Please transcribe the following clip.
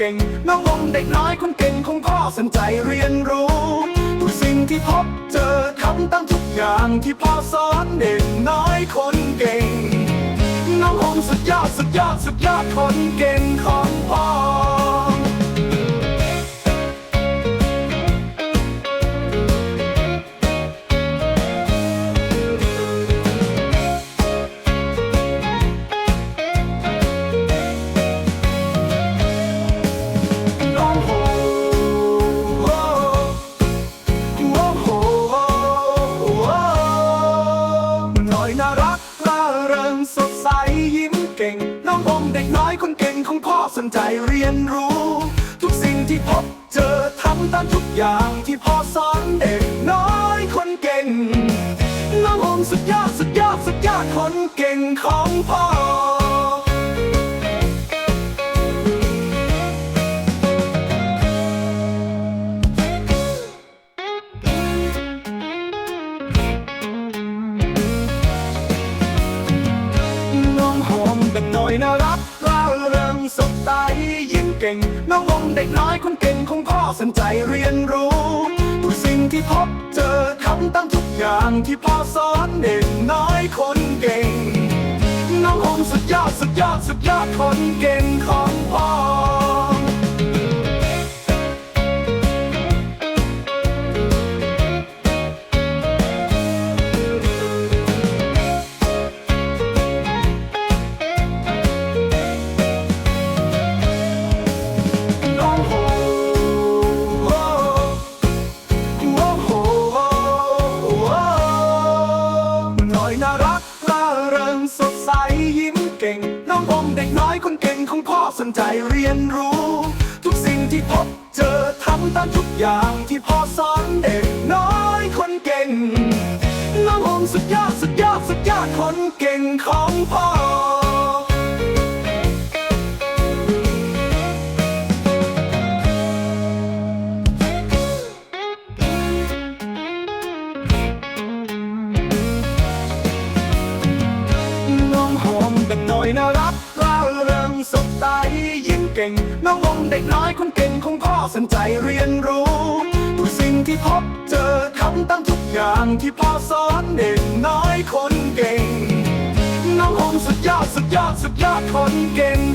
ก่งน้ององเด็กน้อยคนเก่งของพ่อสนใจเรียนรู้ทุกสิ่งที่พบเจอทำตามทุกอย่างที่พ่อสอนเด็กน้อยคนเก่ง น้ององสุดยอดสุดยอดสุดยอดคนเก่งายคนเก่งของพ่อสนใจเรียนรู้ ทุกสิ่งที่พบเจอทำตามทุกอย่างที่พ่อสอนเด็กน้อยคนเก่งน้องอมสุดยอดสุดยอดสุดยอดคนเก่งของพ่อ เก่ง น้ององเด็กน้อยคนเก่งของพ่อสนใจเรียนรู้ทุกสิ่งที่พบเจอทำตามทุกอย่างที่พ่อสอนเด็กน้อยคนเก่ง น้ององสุดยอดสุดยอดสุดยอดคนเก่งของ ริงสดใสยิ้มเก่ง น้องอมเด็กน้อยคนเก่งของพ่อสนใจเรียนรู้ ทุกสิ่งที่พบเจอทำตามทุกอย่างที่พ่อสอนเด็กน้อยคนเก่ง น้องอมสุดยอดสุดยอดสุดยอดคนเก่งของพ่อ หน่อยน่ารักร่าเริงสดใสยิ้มเก่ง น้ององเด็กน้อยคนเก่งของพ่อสนใจเรียนรู้ทุกสิ่งที่พบเจอทำตามทุกอย่างที่พ่อสอนเด็กน้อยคนเก่ง น้ององสุดยอดสุดยอดสุดยอดคนเก่ง